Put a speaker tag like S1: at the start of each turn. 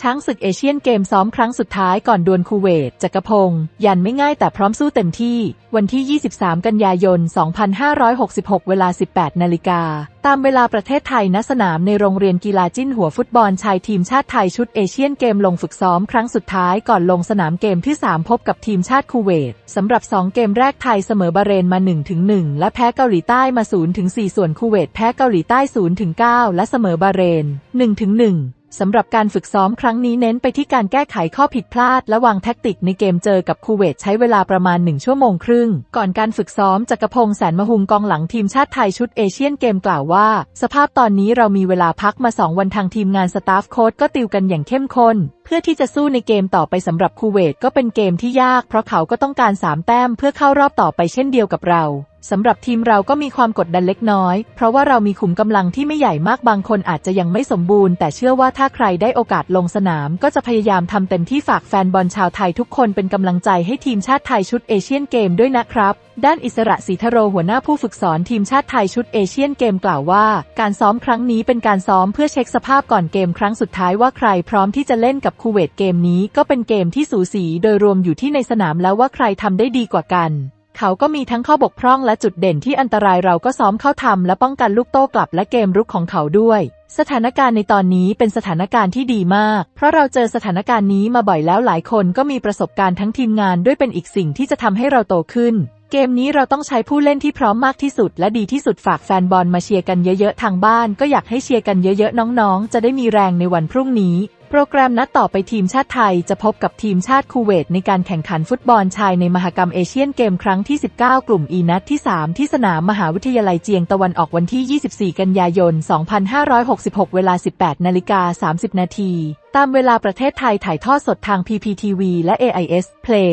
S1: ช้างศึกเอเชียนเกมซ้อมครั้งสุดท้ายก่อนดวลคูเวตจักรพงศ์ยันไม่ง่ายแต่พร้อมสู้เต็มที่ วันที่ 23 กันยายน 2566 เวลา 18 นาฬิกา ตามเวลาประเทศไทยณสนามในโรงเรียนกีฬาจิ้นหัวฟุตบอลชายทีมชาติไทยชุดเอเชียนเกมลงฝึกซ้อมครั้งสุดท้ายก่อนลงสนามเกมที่ 3 พบกับทีมชาติคูเวตสำหรับ 2 เกมแรกไทยเสมอบาห์เรนมา 1-1 และแพ้เกาหลีใต้มา 0-4 ส่วนคูเวตแพ้เกาหลีใต้ 0-9 และเสมอบาห์เรน 1-1 สำหรับการฝึกซ้อมครั้งนี้เน้นไปที่การแก้ไขข้อผิดพลาด และวางแท็กติกในเกมเจอกับคูเวตใช้เวลาประมาณ 1 ชั่วโมงครึ่ง ก่อนการฝึกซ้อมจักรพงศ์แสนมหุงกองหลังทีมชาติไทยชุดเอเชียนเกมกล่าวว่า สภาพตอนนี้เรามีเวลาพักมา 2 วันทางทีมงานสตาฟโค้ดก็ติวกันอย่างเข้มข้นเพื่อที่จะสู้ในเกมต่อไปสำหรับคูเวตก็เป็นเกมที่ยาก เพราะเขาก็ต้องการ3แต้มเพื่อเข้ารอบต่อไปเช่นเดียวกับเรา สำหรับทีมเราก็มีความกดดันเล็กน้อย เพราะว่าเรามีขุมกำลังที่ไม่ใหญ่มากบางคนอาจจะยังไม่สมบูรณ์ แต่เชื่อว่าถ้าใครได้โอกาสลงสนาม ก็จะพยายามทำเต็มที่ฝากแฟนบอลชาวไทยทุกคนเป็นกำลังใจให้ทีมชาติไทยชุดเอเชียนเกมด้วยนะครับด้านอิสระศรีทโรหัวหน้าผู้ฝึกสอนทีมชาติไทยชุดเอเชียนเกมกล่าวว่า การซ้อมครั้งนี้เป็นการซ้อมเพื่อเช็คสภาพก่อนเกมครั้งสุดท้ายว่าใครพร้อมที่จะเล่นกับคูเวตเกมนี้ก็เป็นเกมที่สูสีโดยรวมอยู่ที่ในสนามแล้วว่าใครทำได้ดีกว่ากัน เขาก็มีทั้งข้อบกพร่องและจุดเด่นที่อันตรายเราก็ซ้อมเข้าทำและป้องกันลูกโต้กลับและเกมรุกของเขาด้วย สถานการณ์ในตอนนี้เป็นสถานการณ์ที่ดีมาก เพราะเราเจอสถานการณ์นี้มาบ่อยแล้วหลายคนก็มีประสบการณ์ทั้งทีมงานด้วยเป็นอีกสิ่งที่จะทำให้เราโตขึ้น เกมนี้เราต้องใช้ผู้เล่นที่พร้อมมากที่สุด และดีที่สุดฝากแฟนบอลมาเชียร์กันเยอะๆทางบ้าน ก็อยากให้เชียร์กันเยอะๆน้องๆ จะได้มีแรงในวันพรุ่งนี้ โปรแกรมนัดต่อไปทีมชาติไทยจะพบกับทีมชาติคูเวตในการแข่งขันฟุตบอลชายในมหกรรมเอเชียนเกมครั้งที่ 19 กลุ่มอีนัดที่ 3 ที่สนามมหาวิทยาลัยเจียงตะวันออกวันที่ 24 กันยายน 2566 เวลา 18 นาฬิกา 30 นาที ตามเวลาประเทศไทยถ่ายทอดสดทาง PPTV และ AIS Play